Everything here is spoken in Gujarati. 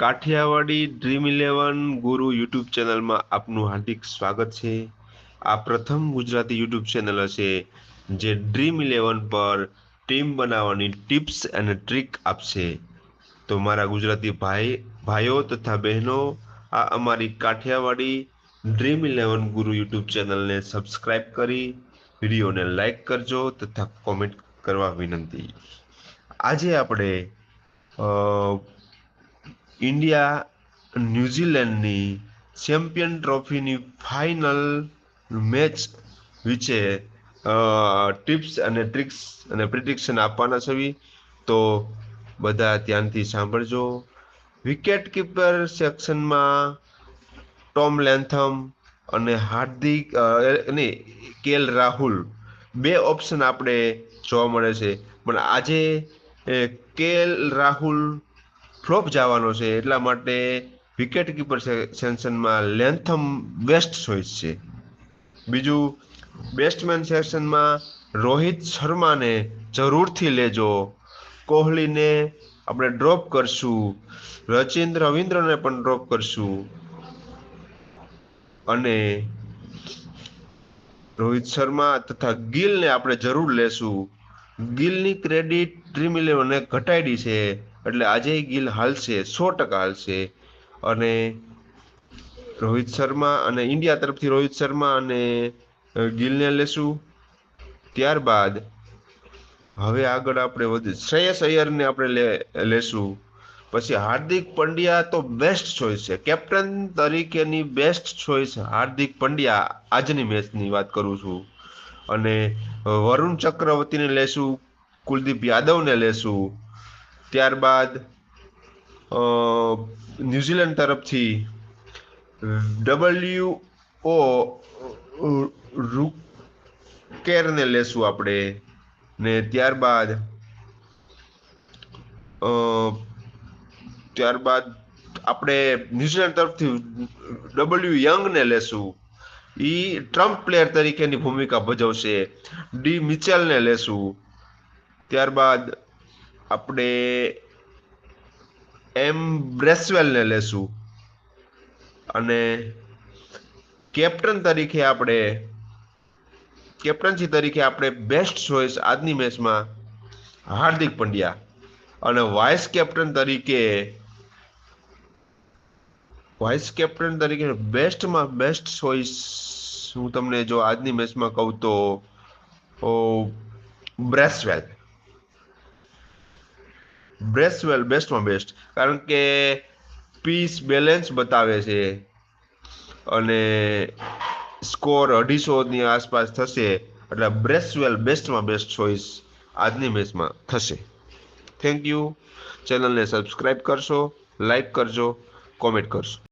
Kathiyawadi dream eleven guru YouTube ચેનલમાં આપનું હાર્દિક સ્વાગત છે. આ પ્રથમ ગુજરાતી યુટ્યુબ ચેનલ હશે, જે ડ્રીમ ઇલેવન પર ટીમ બનાવવાની ટિપ્સ અને ટ્રીક આપશે. તો મારા ગુજરાતી ભાઈ, ભાઈઓ તથા બહેનો, આ અમારી Kathiyawadi dream eleven guru YouTube ચેનલને સબસ્ક્રાઇબ કરી, વિડીયોને લાઈક કરજો તથા કોમેન્ટ કરવા વિનંતી. આજે આપણે ઇન્ડિયા ન્યૂઝીલેન્ડની ચેમ્પિયન ટ્રોફીની ફાઇનલ મેચ વિશે ટિપ્સ અને ટ્રિક્સ અને પ્રિડિક્શન આપવાના છે તો બધા ધ્યાનથી સાંભળજો. વિકેટ કીપર સેક્શનમાં ટોમ લેન્થમ અને હાર્દિક નહીં, કેલ રાહુલ. બે ઓપ્શન આપણે જોવા મળે છે. પણ આજે કેલ રાહુલ ફ્લોપ જવાનો છે, એટલા માટે વિકેટ કીપર સેક્શનમાં લેન્થમ બેસ્ટ ચોઈસ છે. બીજું બેસ્ટમેન સેક્શનમાં રોહિત શર્માને જરૂરથી લેજો. કોહલીને આપણે ડ્રોપ કરશું. રચિન રવિન્દ્રને પણ ડ્રોપ કરશું. અને રોહિત શર્મા તથા ગિલને આપણે જરૂર લેશું. ગિલની ક્રેડિટ ડ્રીમ ઇલેવને ઘટાડી છે. એટલે આજે ગિલ હાલશે, સો ટકા હાલશે. અને રોહિત શર્મા અને ઇન્ડિયા તરફથી રોહિત શર્મા અને ગિલને લેશું. ત્યારબાદ હવે આગળ આપણે વધુ, શ્રેયસ અય્યરને આપણે લેશું. પછી હાર્દિક પંડ્યા તો બેસ્ટ ચોઈસ છે. કેપ્ટન તરીકેની બેસ્ટ ચોઈસ હાર્દિક પંડ્યા આજની મેચની વાત કરું છું. અને વરુણ ચક્રવર્તીને લેશું, કુલદીપ યાદવને લેશું. ત્યારબાદ ન્યુઝીલેન્ડ તરફથી ડબલ્યુ ઓ રૂકેરને લેશું આપણે. ને ત્યારબાદ ત્યારબાદ આપણે ન્યૂઝીલેન્ડ તરફથી ડબલ્યુ યંગને લેશું. એ ટ્રમ્પ પ્લેયર તરીકેની ભૂમિકા ભજવશે. ડી મિચેલને લેશું. ત્યારબાદ આપણે એમ બ્રેસવેલને લેશું. અને કેપ્ટન તરીકે આપણે કેપ્ટનસી તરીકે આપણે બેસ્ટ ચોઇસ આજની મેચમાં હાર્દિક પંડ્યા. અને વાઇસ કેપ્ટન તરીકે વાઇસ કેપ્ટન તરીકે બેસ્ટમાં બેસ્ટ ચોઇસ હું તમને જો આજની મેચમાં કહું તો બ્રેસવેલ. બ્રેસવેલ બેસ્ટમાં બેસ્ટ કારણ કે પીસ બેલેન્સ બતાવે છે. અને સ્કોર અઢીસોની આસપાસ થશે. એટલે બ્રેસવેલ બેસ્ટમાં બેસ્ટ ચોઇસ આજની મેચમાં થશે. થેન્ક યુ ચેનલને સબસ્ક્રાઈબ કરશો લાઈક કરજો કોમેન્ટ કરશો.